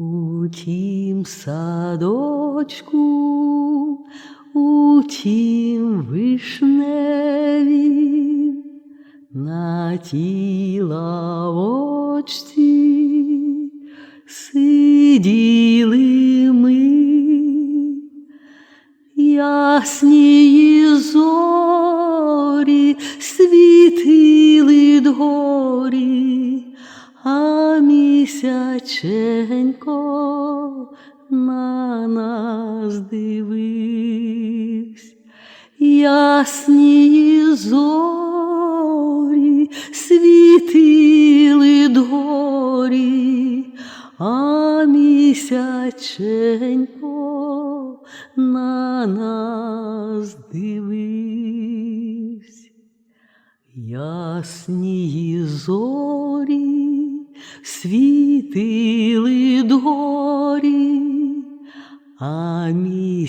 У тім садочку, у тім вишневім, на тій лавочці сиділи ми, ясні місяченько на нас дивився. Ясні зорі світили дгорі, а місяченько на нас дивився. Ясні зорі світили дгорі, а місяченько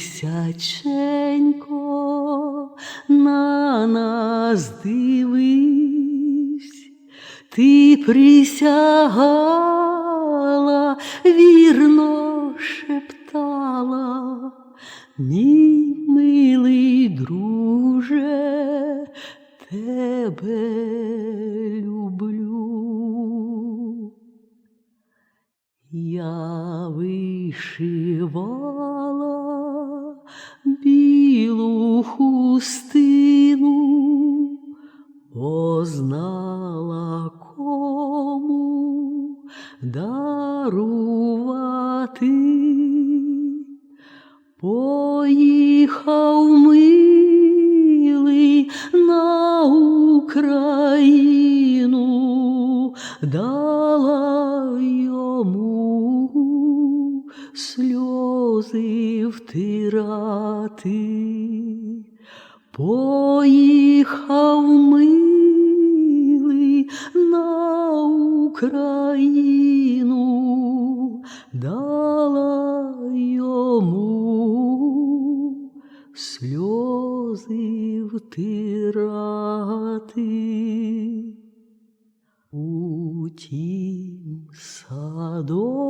на нас дивись, ти присягала, вірно шептала, мій милий друже, тебе Я вишивала білу хустину, бо кому дарувати. Поїхав милий на Україну, сльози втирати. Поїхав милий на Україну, дала йому сльози втирати. У дитячим садочку,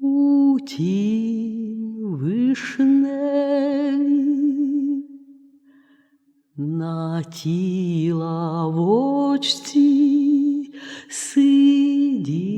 у тім вишневі, на тій лавочці сидів.